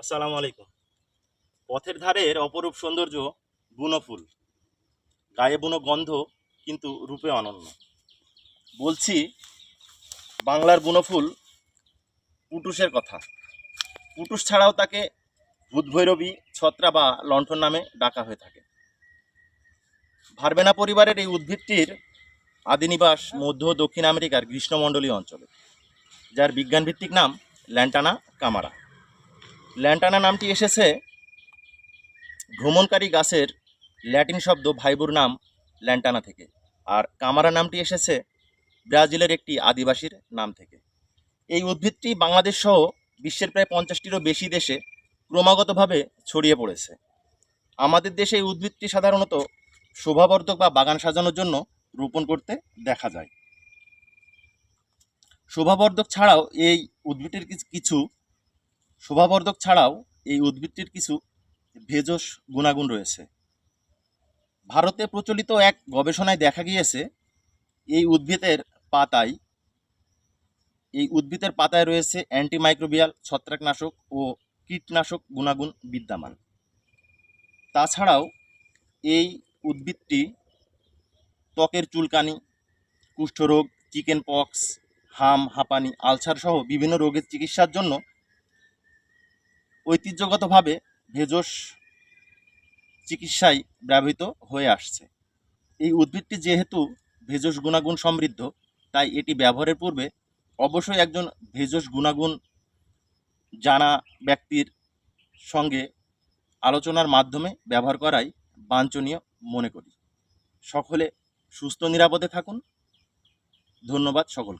আসসালামু আলাইকুম। পথের ধারের অপরূপ সৌন্দর্য বুনো ফুল। গায়ে বুনো গন্ধ কিন্তু রূপে অনন্য। বলছি, বাংলার বুনো ফুল পুটুসের কথা। পুটুস ছাড়াও তাকে ভূতভৈরবী, ছত্রা বা লণ্ঠন নামে ডাকা হয়ে থাকে। ভারবেনা পরিবারের এই উদ্ভিদটির আদিনিবাস, মধ্য দক্ষিণ আমেরিকার গ্রীষ্মমণ্ডলীয় অঞ্চলে, যার বিজ্ঞানভিত্তিক নাম ল্যান্টানা কামারা। ল্যান্টানা নামটি এসেছে। ভ্রমণকারী গাছের ল্যাটিন শব্দ ভাইবুর নাম ল্যান্টানা থেকে। আর কামারা নামটি এসেছে ব্রাজিলের একটি আদিবাসীর নাম থেকে। এই উদ্ভিদটি বাংলাদেশ সহ বিশ্বের প্রায় পঞ্চাশটিরও বেশি দেশে ক্রমাগতভাবে ছড়িয়ে পড়েছে। আমাদের দেশে এই উদ্ভিদটি সাধারণত শোভাবর্ধক বা বাগান সাজানোর জন্য রোপণ করতে দেখা যায়। শোভাবর্ধক ছাড়াও এই উদ্ভিদের কিছু- কিছু শোভাবর্ধক ছাড়াও এই উদ্ভিদটির কিছু ভেষজ গুণাগুণ রয়েছে। ভারতে প্রচলিত এক গবেষণায় দেখা গিয়েছে, এই উদ্ভিদের পাতায় এই উদ্ভিদের পাতায় রয়েছে অ্যান্টিমাইক্রোবিয়াল ছত্রাকনাশক ও কীটনাশক গুণাগুণ বিদ্যমান। তাছাড়াও এই উদ্ভিদটি ত্বকের চুলকানি, কুষ্ঠরোগ চিকেন পক্স হাম, হাঁপানি আলসার সহ বিভিন্ন রোগের চিকিৎসার জন্য ঐতিহ্যগতভাবে ভেষজ চিকিৎসায় ব্যবহৃত হয়ে আসছে। এই উদ্ভিদটি যেহেতু ভেষজ গুণাগুণ সমৃদ্ধ, তাই এটি ব্যবহারের পূর্বে অবশ্যই একজন ভেষজ গুণাগুণ জানা ব্যক্তির সঙ্গে আলোচনার মাধ্যমে ব্যবহার করাই বাঞ্ছনীয় মনে করি। সকলে সুস্থ নিরাপদে থাকুন। ধন্যবাদ সকলকে।